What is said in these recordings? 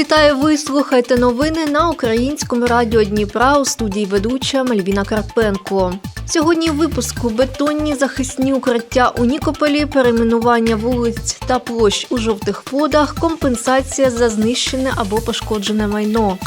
Вітаю, ви слухаєте новини на українському радіо Дніпра у студії ведуча Мальвіна Карпенко. Сьогодні в випуску бетонні захисні укриття у Нікополі, перейменування вулиць та площ у жовтих водах, компенсація за знищене або пошкоджене майно.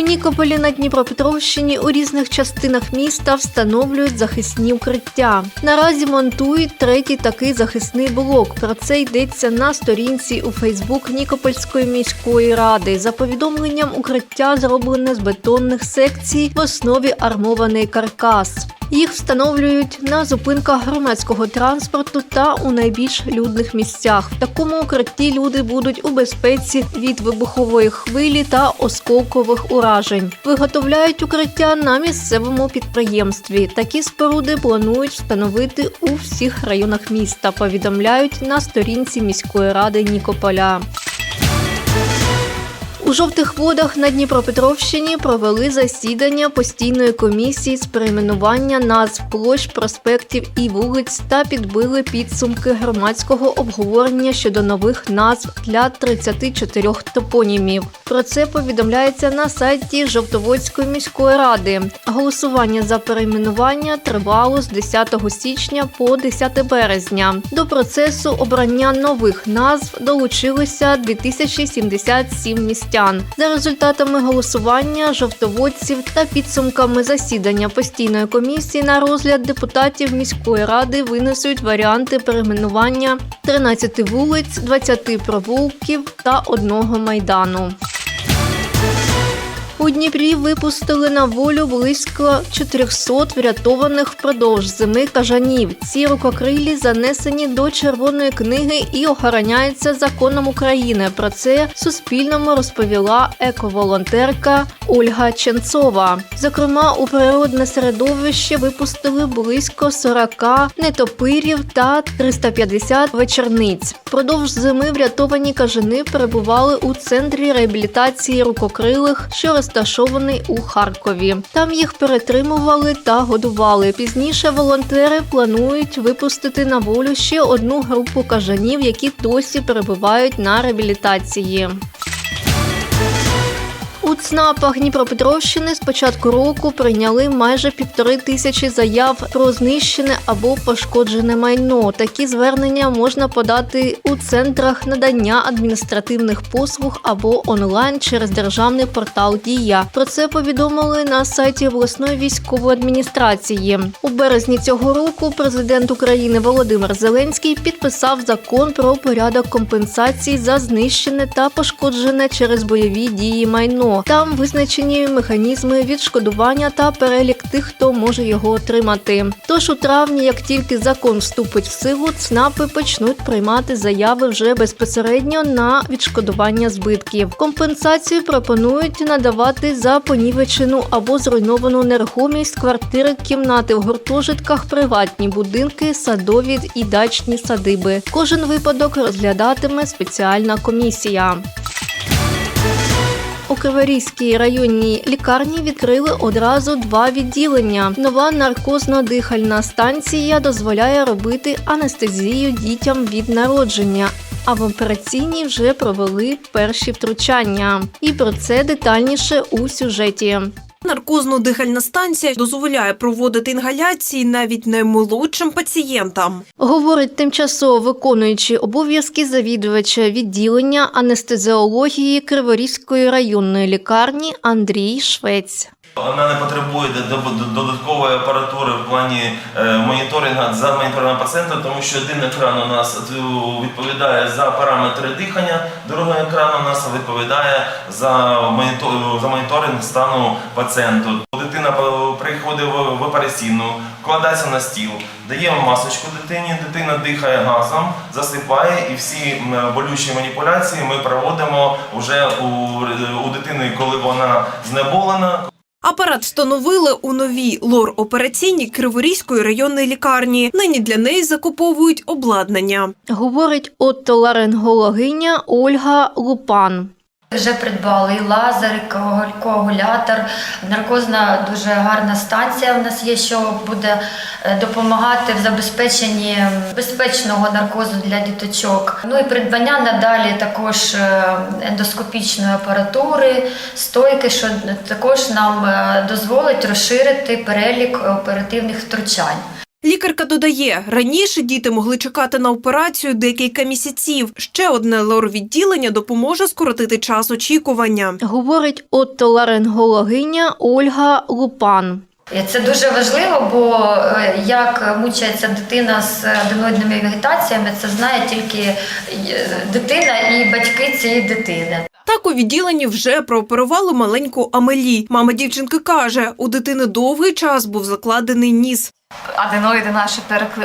У Нікополі на Дніпропетровщині у різних частинах міста встановлюють захисні укриття. Наразі монтують третій такий захисний блок. Про це йдеться на сторінці у Фейсбук Нікопольської міської ради. За повідомленням, укриття зроблене з бетонних секцій в основі армований каркас. Їх встановлюють на зупинках громадського транспорту та у найбільш людних місцях. В такому укритті люди будуть у безпеці від вибухової хвилі та осколкових уражень. Виготовляють укриття на місцевому підприємстві. Такі споруди планують встановити у всіх районах міста. Повідомляють на сторінці міської ради Нікополя. У жовтих водах на Дніпропетровщині провели засідання постійної комісії з перейменування назв площ, проспектів і вулиць та підбили підсумки громадського обговорення щодо нових назв для 34 топонімів. Про це повідомляється на сайті Жовтоводської міської ради. Голосування за перейменування тривало з 10 січня по 10 березня. До процесу обрання нових назв долучилося 2077 містян. За результатами голосування жовтоводців та підсумками засідання постійної комісії на розгляд депутатів міської ради винесуть варіанти перейменування 13 вулиць, 20 провулків та одного майдану. У Дніпрі випустили на волю близько 400 врятованих впродовж зими кажанів. Ці рукокрилі занесені до червоної книги і охороняються законом України. Про це Суспільному розповіла ековолонтерка Ольга Ченцова. Зокрема, у природне середовище випустили близько 40 нетопирів та 350 вечорниць. Впродовж зими врятовані кажани перебували у центрі реабілітації рукокрилих, що розташований у Харкові. Там їх перетримували та годували. Пізніше волонтери планують випустити на волю ще одну групу кажанів, які досі перебувають на реабілітації. У ЦНАПах Дніпропетровщини з початку року прийняли майже півтори тисячі заяв про знищене або пошкоджене майно. Такі звернення можна подати у центрах надання адміністративних послуг або онлайн через державний портал Дія. Про це повідомили на сайті обласної військової адміністрації. У березні цього року президент України Володимир Зеленський підписав закон про порядок компенсації за знищене та пошкоджене через бойові дії майно. Там визначені механізми відшкодування та перелік тих, хто може його отримати. Тож у травні, як тільки закон вступить в силу, ЦНАПи почнуть приймати заяви вже безпосередньо на відшкодування збитків. Компенсацію пропонують надавати за понівечену або зруйновану нерухомість, квартири, кімнати в гуртожитках, приватні будинки, садові і дачні садиби. Кожен випадок розглядатиме спеціальна комісія. У Криворізькій районній лікарні відкрили одразу два відділення. Нова наркозно-дихальна станція дозволяє робити анестезію дітям від народження. А в операційній вже провели перші втручання. І про це детальніше у сюжеті. Наркозно-дихальна станція дозволяє проводити інгаляції навіть наймолодшим пацієнтам. Говорить тимчасово виконуючий обов'язки завідувача відділення анестезіології Криворізької районної лікарні Андрій Швець. Вона не потребує додаткової апаратури в плані е, моніторингу за моніторингом пацієнта, тому що один екран у нас е, відповідає за параметри дихання, другий екран у нас відповідає за, монітор- за моніторинг стану пацієнту. Дитина приходить в, операційну, вкладається на стіл, даємо масочку дитині, дитина дихає газом, засипає і всі болючі маніпуляції ми проводимо вже у дитини, коли вона знеболена, Апарат встановили у новій лор-операційній Криворізької районної лікарні. Нині для неї закуповують обладнання. Говорить отоларингологиня Ольга Лупан. Вже придбали і лазер, і коагулятор, наркозна дуже гарна станція в нас є, що буде е, допомагати в забезпеченні безпечного наркозу для діточок. Ну і придбання надалі також е, ендоскопічної апаратури, стойки, що також нам е, дозволить розширити перелік оперативних втручань. Лікарка додає, раніше діти могли чекати на операцію декілька місяців. Ще одне лор-відділення допоможе скоротити час очікування. Говорить отоларингологиня Ольга Лупан. Це дуже важливо, бо е, як мучається дитина з аденоїдними вегетаціями, це знає тільки е, дитина і батьки цієї дитини. Так у відділенні вже прооперували маленьку Амелі. Мама дівчинки каже, у дитини довгий час був закладений ніс. Аденоїди наші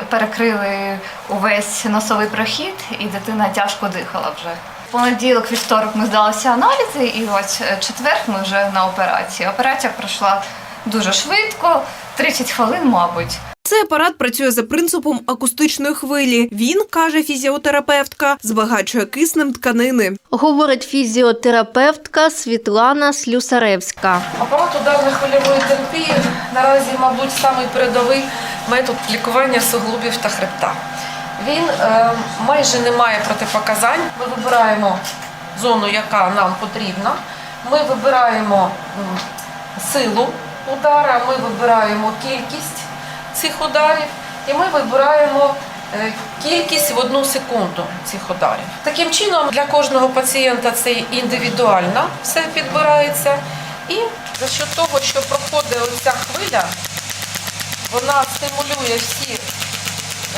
перекрили увесь носовий прохід, і дитина тяжко дихала вже. Понеділок, вівторок ми здалися аналізи, і ось е, четвер ми вже на операції. Операція пройшла дуже швидко, 30 хвилин, мабуть. Цей апарат працює за принципом акустичної хвилі. Він, каже фізіотерапевтка, збагачує киснем тканини. Говорить фізіотерапевтка Світлана Слюсаревська. Апарат ударно-хвильової терапії наразі, мабуть, самий передовий метод лікування суглобів та хребта. Він е, майже не має протипоказань. Ми вибираємо зону, яка нам потрібна. Ми вибираємо силу удара, ми вибираємо кількість цих ударів і ми вибираємо е, кількість в одну секунду цих ударів. Таким чином, для кожного пацієнта це індивідуально все підбирається. І за що того, що проходить оця хвиля, вона стимулює всі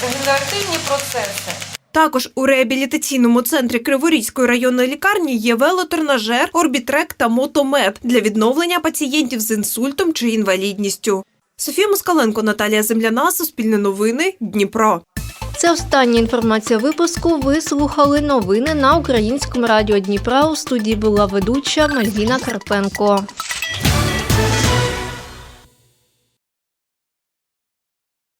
регенеративні процеси. Також у реабілітаційному центрі Криворізької районної лікарні є велотренажер, орбітрек та мотомед для відновлення пацієнтів з інсультом чи інвалідністю. Софія Москаленко, Наталія Земляна, Суспільне новини, Дніпро. Це остання інформація випуску. Ви слухали новини на українському радіо Дніпра. У студії була ведуча Мальвіна Карпенко.